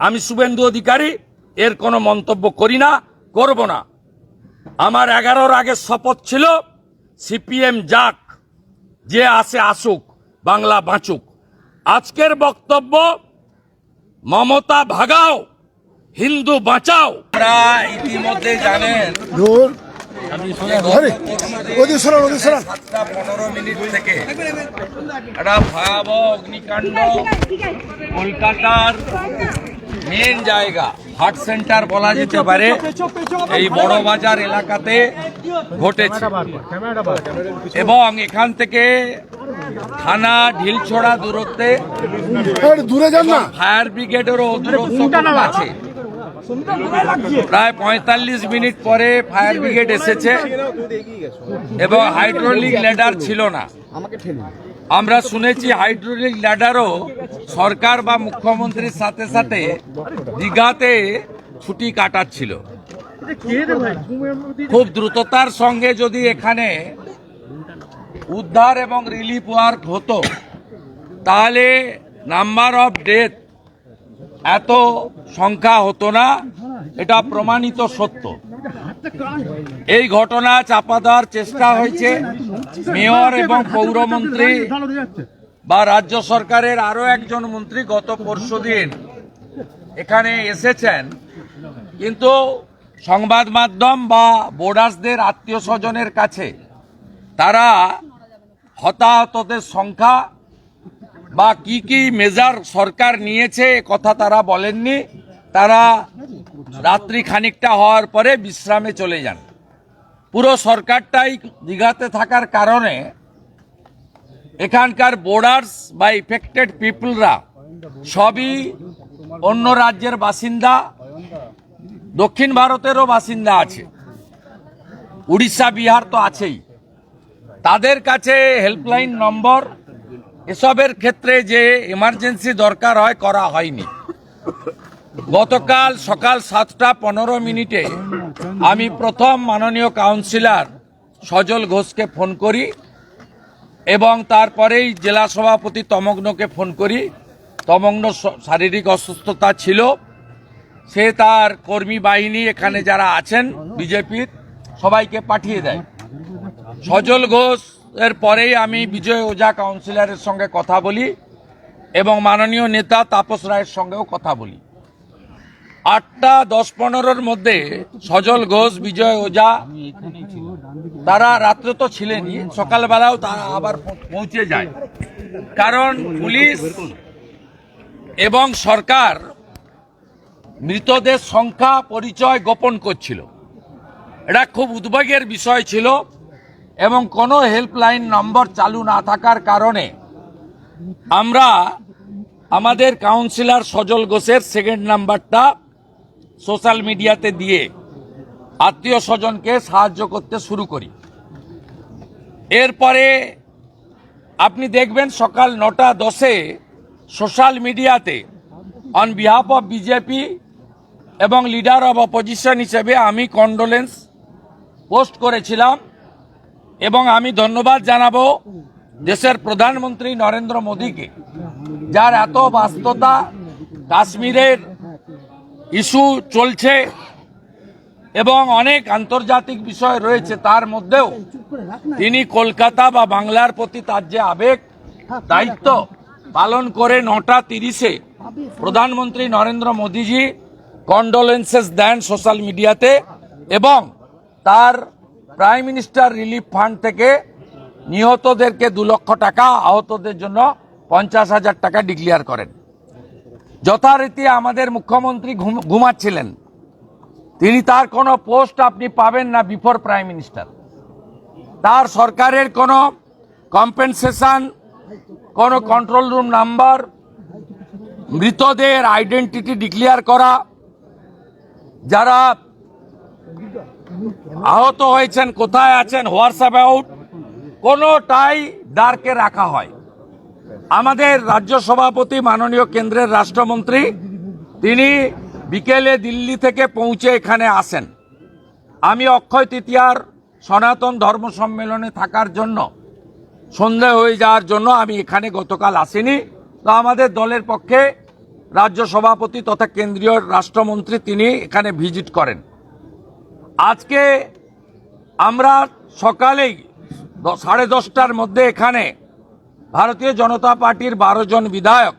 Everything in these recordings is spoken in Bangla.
আমি শুভেন্দু অধিকারী এর কোনো মন্তব্য করি না করব না। আমার এগারোর আগে শপথ ছিল সিপিএম যাক যে আসে আসুক বাংলা বাঁচুক। আজকের বক্তব্য মমতা ভাগাও হিন্দু বাঁচাও। আমরা ইতিমধ্যে জানেন দূর আরে ওদিকে সরান ওদিকে সরান সাতটা পনেরো মিনিট থেকে একটা ভয়াবহ অগ্নিকাণ্ড কলকাতার মেন জায়গা হার্ট সেন্টার বলা যেতে পারে এই বড় বাজার এলাকাতে ঘটেছে। এবং এখান থেকে থানা ঢিলছড়া দূরত্বে দূরে যান না। ফায়ার ব্রিগেডেরও দূরত্ব আছে। প্রায় পঁয়তাল্লিশ মিনিট পরে ফায়ার ব্রিগেড এসেছে। এবং হাইড্রোলিক ল্যাডার ছিল না। আমরা শুনেছি হাইড্রোলিক ল্যাডারও সরকার বা মুখ্যমন্ত্রীর সাথে সাথে দীঘাতে ছুটি কাটাচ্ছিল। খুব দ্রুততার সঙ্গে যদি এখানে উদ্ধার এবং রিলিফ ওয়ার্ক হতো, তাহলে নাম্বার অফ ডেথ এত সংখ্যা হতো না, এটা প্রমাণিত সত্য। এই ঘটনা চাপা দেওয়ার চেষ্টা হয়েছে। মেয়র এবং পৌরমন্ত্রী বা রাজ্য সরকারের আরও একজন মন্ত্রী গত পরশু দিন এখানে এসেছেন। কিন্তু সংবাদ মাধ্যম বা বোর্ডার্সদের আত্মীয় স্বজনের কাছে তারা হতাহতদের সংখ্যা বা কি কি মেজার সরকার নিয়েছে কথা তারা বলেননি। তারা রাত্রি খানিকটা হওয়ার পরে বিশ্রামে চলে যান। পুরো সরকারটাই দীঘাতে থাকার কারণে এখানকার বোর্ডার্স বা ইফেক্টেড পিপলরা সবই অন্য রাজ্যের বাসিন্দা, দক্ষিণ ভারতেরও বাসিন্দা আছে। উড়িষ্যা, বিহার তো আছেই। তাদের কাছে হেল্পলাইন নম্বর, এসবের ক্ষেত্রে যে এমার্জেন্সি দরকার হয়, করা হয়নি। গতকাল সকাল সাতটা পনেরো মিনিটে আমি প্রথম মাননীয় কাউন্সিলর সজল ঘোষকে ফোন করি এবং তারপরেই জেলা সভাপতি তমগ্নকে ফোন করি। তমগ্ন শারীরিক অসুস্থতা ছিল। সে তার কর্মী বাহিনী এখানে যারা আছেন বিজেপির, সবাইকে পাঠিয়ে দেয়। সজল ঘোষ এর পরেই আমি বিজয় ওঝা কাউন্সিলরের সঙ্গে কথা বলি এবং মাননীয় নেতা তাপস রায়ের সঙ্গেও কথা বলি। আটটা দশ পনেরোর মধ্যে সজল ঘোষ, বিজয় ওঝা, তারা রাত্রে তো ছিলেনই, সকালবেলাও তারা আবার পৌঁছে যায়। কারণ পুলিশ এবং সরকার মৃতদের সংখ্যা, পরিচয় গোপন করছিল। এটা খুব উদ্বেগের বিষয় ছিল এবং কোনো হেল্পলাইন নম্বর চালু না থাকার কারণে আমরা আমাদের কাউন্সিলর সজল ঘোষের সেকেন্ড নাম্বারটা সোশ্যাল মিডিয়াতে দিয়ে আত্মীয় স্বজনকে সাহায্য করতে শুরু করি। এরপরে আপনি দেখবেন সকাল নটা দশে সোশ্যাল মিডিয়াতে অন বিহাফ অফ বিজেপি এবং লিডার অব অপোজিশন হিসেবে আমি কন্ডোলেন্স পোস্ট করেছিলাম এবং আমি ধন্যবাদ জানাব দেশের প্রধানমন্ত্রী নরেন্দ্র মোদীকে, যার এত বাস্ততা কাশ্মীরের ইস্যু চলছে এবং অনেক আন্তর্জাতিক বিষয় রয়েছে তার মধ্যেও তিনি কলকাতা বা বাংলার প্রতি তার যে আবেগ, দায়িত্ব পালন করে নটা তিরিশে প্রধানমন্ত্রী নরেন্দ্র মোদীজি কন্ডোলেন্সেস দেন সোশ্যাল মিডিয়াতে এবং তার প্রাইম মিনিস্টার রিলিফ ফান্ড থেকে নিহতদেরকে দু লক্ষ টাকা, আহতদের জন্য পঞ্চাশ হাজার টাকা ডিক্লেয়ার করেন। যথারীতি আমাদের মুখ্যমন্ত্রী ঘুম- ঘুমাচ্ছিলেন। তিনি তার কোনো পোস্ট আপনি পাবেন না বিফোর প্রাইম মিনিস্টার। তার সরকারের কোনো কম্পেনসেশন, কোনো কন্ট্রোল রুম নাম্বার, মৃতদের আইডেন্টিটি ডিক্লেয়ার করা, যারা আহত হয়েছেন, কোথায় আছেন, হোয়াটসঅ্যাপ আউট কোনোটাই ডার্কে রাখা হয়। আমাদের রাজ্য সভাপতি মাননীয় কেন্দ্রের রাষ্ট্রমন্ত্রী, তিনি বিকেলে দিল্লি থেকে পৌঁছে এখানে আসেন। আমি অক্ষয় তৃতীয়ার সনাতন ধর্ম সম্মেলনে থাকার জন্য সন্ধে হয়ে যাওয়ার জন্য আমি এখানে গতকাল আসিনি। তো আমাদের দলের পক্ষে রাজ্য সভাপতি তথা কেন্দ্রীয় রাষ্ট্রমন্ত্রী তিনি এখানে ভিজিট করেন। আজকে আমরা সকালেই সাড়ে দশটার মধ্যে এখানে ভারতীয় জনতা পার্টির বারো জন বিধায়ক।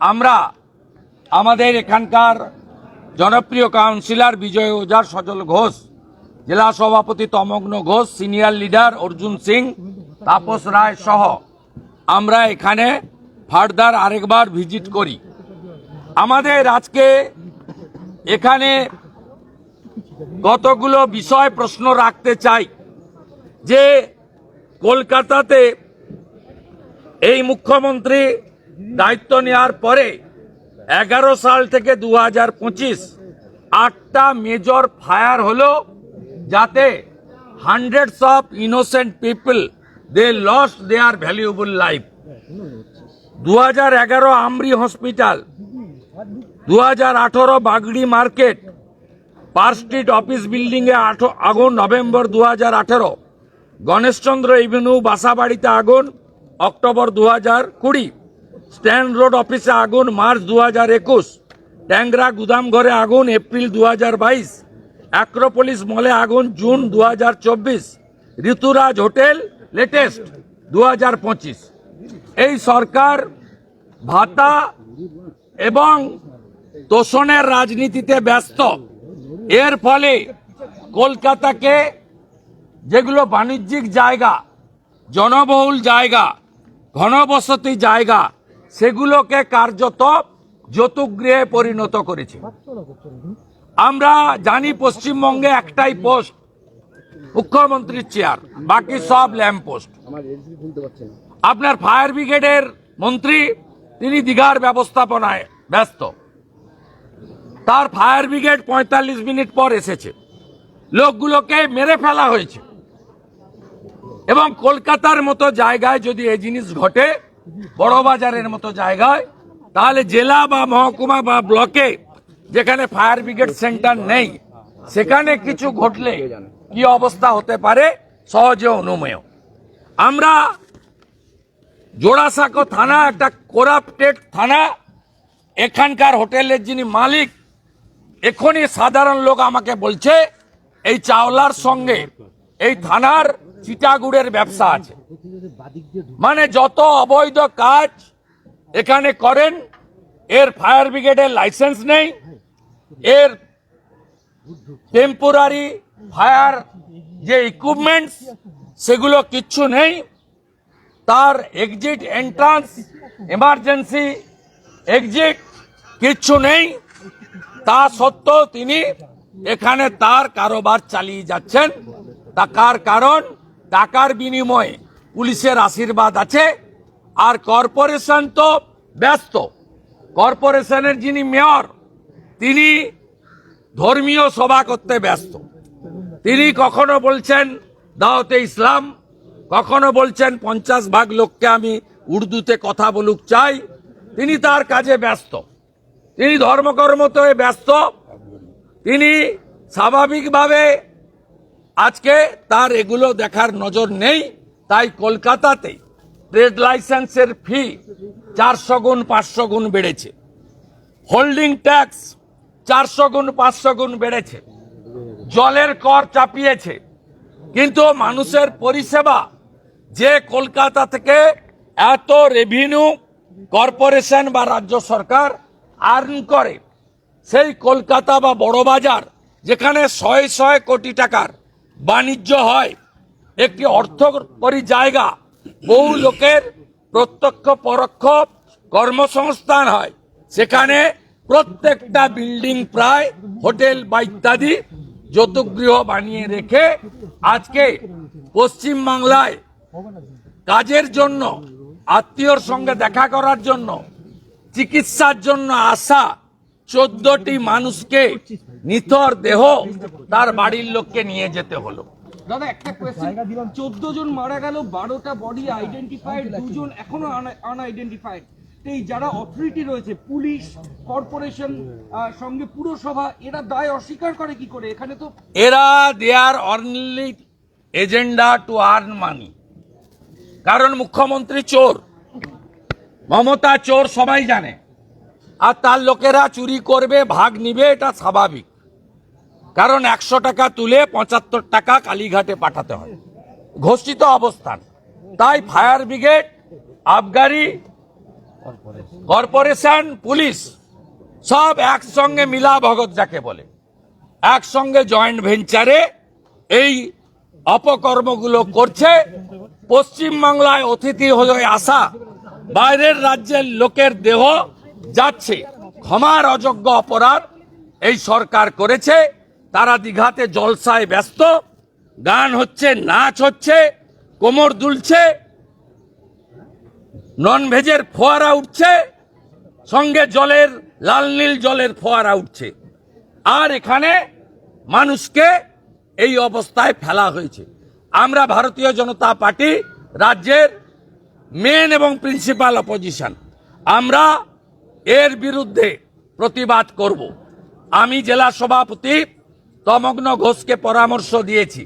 আমরা আমাদের এখানকার জনপ্রিয় কাউন্সিলর বিজয় ওজার সজল ঘোষ, জেলা সভাপতি তমগ্ন ঘোষ, সিনিয়র লিডার অর্জুন সিং, তাপস রায় সহ আমরা এখানে ফার্দার আরেকবার ভিজিট করি। আমাদের আজকে এখানে কতগুলো বিষয় প্রশ্ন রাখতে চাই, যে কলকাতাতে এই মুখ্যমন্ত্রী দায়িত্ব নেওয়ার পরে এগারো সাল থেকে দু হাজার পঁচিশ আটটা মেজর ফায়ার হলো যাতে hundreds of innocent people they lost their valuable life দু হাজার এগারো আমরি হসপিটাল দু হাজার আঠারো Bagri market Park Street office বিল্ডিংয়ে আঠো, আগুন, নভেম্বর দু হাজার আঠেরো। গণেশচন্দ্র এভিনিউ বাসাবাড়িতে আগুন অক্টোবর দু হাজার কুড়ি, স্ট্যান্ড রোড অফিসে আগুন, মার্চ দু হাজার একুশ, ট্যাংরা গুদামঘরে আগুন, এপ্রিল দু হাজার বাইশ অ্যাক্রোপলিস মলে আগুন, জুন দু হাজার চব্বিশ, ঋতুরাজ হোটেল লেটেস্ট দু হাজার পঁচিশ। এই সরকার ভাতা এবং তোষণের রাজনীতিতে ব্যস্ত। এর ফলে কলকাতাকে যেগুলো বাণিজ্যিক জায়গা, জনবহুল জায়গা ঘনবসতি জায়গা সেগুলোকে কার্যত যতুগৃহে পরিণত করেছে। আমরা জানি পশ্চিমবঙ্গে একটাই পোস্ট, মুখ্যমন্ত্রীর চেয়ার, বাকি সব ল্যাম্প পোস্ট। আপনার ফায়ার ব্রিগেডের মন্ত্রী, তিনি দীঘার ব্যবস্থাপনায় ব্যস্ত। তার ফায়ার ব্রিগেড পঁয়তাল্লিশ মিনিট পর এসেছে। লোকগুলোকে মেরে ফেলা হয়েছে। এবং কলকাতার মতো জায়গায় যদি এই জিনিস ঘটে, বড় বাজারের মতো জায়গায়, তাহলে জেলা বা মহকুমা বা ব্লকে যেখানে ফায়ার ব্রিগেড সেন্টার নেই, সেখানে কিছু ঘটলে কি অবস্থা হতে পারে? সহজে অনুমেয়। আমরা জোড়াসাঁকো থানা, একটা কোরাপ্টেড থানা, এখানকার হোটেলের যিনি মালিক, এখনই সাধারণ লোক আমাকে বলছে, এই চাওলার সঙ্গে এই থানার চিটাগুড়ের ব্যবসা আছে। মানে যত অবৈধ কাজ এখানে করেন, এর ফায়ার ব্রিগেডের লাইসেন্স নেই, এর টেম্পোরারি ফায়ার যে ইকুইপমেন্টস সেগুলো কিচ্ছু নেই। তার এক্সিট এন্ট্রান্স এমার্জেন্সি এক্সিট কিচ্ছু নেই। তা সত্ত্বেও তিনি এখানে তার কারোবার চালিয়ে যাচ্ছেন। টাকার কারণ টাকার বিনিময়ে পুলিশের আশীর্বাদ আছে, আর কর্পোরেশন তো ব্যস্ত। কর্পোরেশনের যিনি মেয়র, তিনি ধর্মীয় সভা করতে ব্যস্ত। তিনি কখনো বলছেন, দাওয়াতে ইসলাম কখনো বলছেন, পঞ্চাশ ভাগ লোককে আমি উর্দুতে কথা বলুক চাই তিনি তার কাজে ব্যস্ত। তিনি ধর্মকর্মতে ব্যস্ত। তিনি স্বাভাবিকভাবে আজকে তার এগুলো দেখার নজর নেই, তাই কলকাতাতে ট্রেড লাইসেন্সের ফি চারশো গুণ, পাঁচশো গুণ বেড়েছে। হোল্ডিং ট্যাক্স চারশো গুণ, পাঁচশো গুণ বেড়েছে। জলের কর চাপিয়েছে। কিন্তু মানুষের পরিষেবা যে কলকাতা থেকে এত রেভিনিউ কর্পোরেশন বা রাজ্য সরকার আর্ন করে, সেই কলকাতা বা বড়বাজার যেখানে শয়ে শয়ে কোটি টাকার বাণিজ্য হয়। একটি অর্থকরী জায়গা। বহু লোকের প্রত্যক্ষ পরোক্ষ কর্মসংস্থান হয়। সেখানে প্রত্যেকটা বিল্ডিং প্রায় হোটেল বা ইত্যাদি যতগৃহ বানিয়ে রেখে আজকে পশ্চিম বাংলায় কাজের জন্য, আত্মীয়র সঙ্গে দেখা করার জন্য, চিকিৎসার জন্য আসা চোদ্দটি মানুষকে নিথর দেহ তার বাড়ির লোককে নিয়ে যেতে হলো। দাদা একটা কোয়েশ্চেন চোদ্দ জন মারা গেল বারোটা বডি আইডেন্টিফাইড দুজন এখনও আনআইডেন্টিফাইড এই যারা অথরিটি রয়েছে পুলিশ কর্পোরেশন সঙ্গে পুরসভা এরা দায় অস্বীকার করে কি করে? এখানে তো এরা only agenda to earn money কারণ মুখ্যমন্ত্রী চোর। মমতা চোর সবাই জানে। আর তার লোকেরা চুরি করবে, ভাগ নিবে, এটা স্বাভাবিক। কারণ একশো টাকা তুলে পঁচাত্তর টাকা কালীঘাটে পাঠাতে হয়। ঘোষিত অবস্থান। তাই ফায়ার ব্রিগেড, আবগারি, কর্পোরেশন, পুলিশ সব একসঙ্গে মিলা ভগত যাকে বলে। একসঙ্গে জয়েন্ট ভেঞ্চারে এই অপকর্মগুলো করছে। পশ্চিমবাংলায় অতিথি হয়ে আসা বাইরের রাজ্যের লোকের দেহ যাচ্ছে। ক্ষমার অযোগ্য অপরাধ এই সরকার করেছে। তারা দীঘাতে জলসায় ব্যস্ত। গান হচ্ছে, নাচ হচ্ছে, কোমর দুলছে নন ভেজের ফোয়ারা উঠছে, সঙ্গে জলের, লাল নীল জলের ফোয়ারা উঠছে। আর এখানে মানুষকে এই অবস্থায় ফেলা হয়েছে। আমরা ভারতীয় জনতা পার্টি রাজ্যের মেন এবং প্রিন্সিপাল অপোজিশন আমরা এর বিরুদ্ধে প্রতিবাদ করব। আমি জেলা সভাপতি তমগ্ন ঘোষকে পরামর্শ দিয়েছি।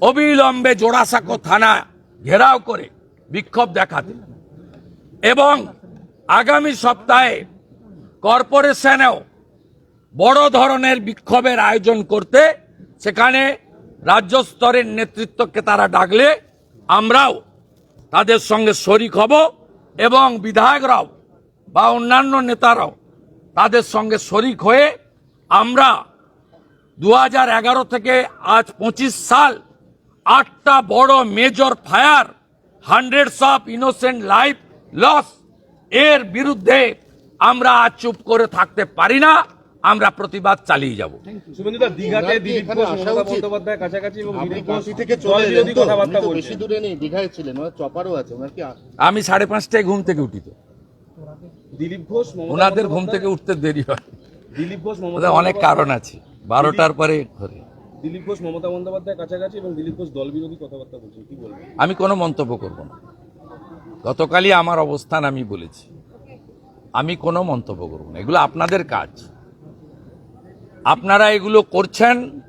অবিলম্বে জোড়াসাঁকো থানা ঘেরাও করে বিক্ষোভ দেখাতে। এবং আগামী সপ্তাহে কর্পোরেশনেও বড় ধরনের বিক্ষোভের আয়োজন করতে সেখানে রাজ্য স্তরের নেতৃত্বকে তারা ডাকলে আমরাও তাদের সঙ্গে শরিক হব এবং বিধায়করাও বা অন্যান্য নেতারাও তাদের সঙ্গে শরিক হয়ে আমরা দু এগারো থেকে আজ পঁচিশ সাল আটটা বড় major fire hundreds of innocent life loss এর বিরুদ্ধে আমরা আজ চুপ করে থাকতে পারি না আমরা প্রতিবাদ চালিয়ে যাব। আমি সাড়ে পাঁচটায় ঘুম থেকে উঠি তো। দিলীপ ঘোষ ওনাদের ঘুম থেকে উঠতে দেরি হয়। দিলীপ ঘোষ মমতা অনেক কারণ আছে। বারোটার পরে ঘরে। দিলীপ ঘোষ মমতা বন্দ্যোপাধ্যায় কাছাকাছি এবং দিলীপ ঘোষ দল বিরোধী কথাবার্তা বলছেন। কি বলবেন? আমি কোনো মন্তব্য করব না। গতকালই আমার অবস্থান আমি বলেছি। আমি কোনো মন্তব্য করব না। এগুলো আপনাদের কাজ। আপনারা এগুলো করছেন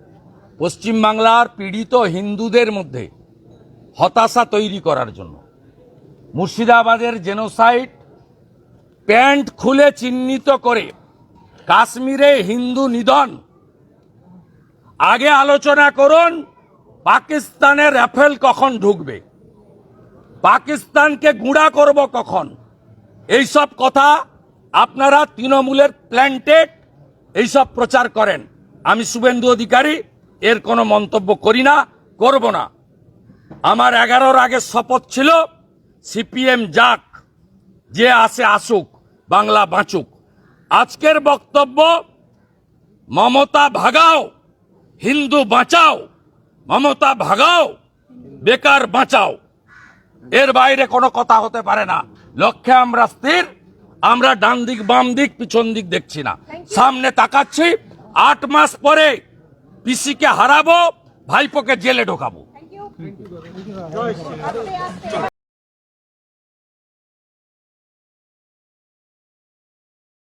পশ্চিমবাংলার পীড়িত হিন্দুদের মধ্যে হতাশা তৈরি করার জন্য। মুর্শিদাবাদের জেনোসাইড প্যান্ট খুলে চিহ্নিত করে, কাশ্মীরে হিন্দু নিধন। আগে আলোচনা করুন পাকিস্তানের রাফেল কখন ঢুকবে? পাকিস্তানকে গুঁড়া করব কখন? এইসব কথা আপনারা তৃণমূলের প্ল্যান্টেড এইসব প্রচার করেন। আমি শুভেন্দু অধিকারী, এর কোনো মন্তব্য করি না, করব না। আমার এগারোর আগে শপথ ছিল, সিপিএম যাক, যে আসে আসুক। বাংলা বাঁচুক। আজকের বক্তব্য মমতা ভাগাও হিন্দু বাঁচাও মমতা ভাগাও বেকার বাঁচাও। এর বাইরে কোনো কথা হতে পারে না। লক্ষ্যে আমরা স্থির আমরা ডান দিক বাম দিক পিছন দিক দেখছি না। সামনে তাকাচ্ছি আট মাস পরে পিসিকে হারাবো ভাইপোকে জেলে ঢোকাবো।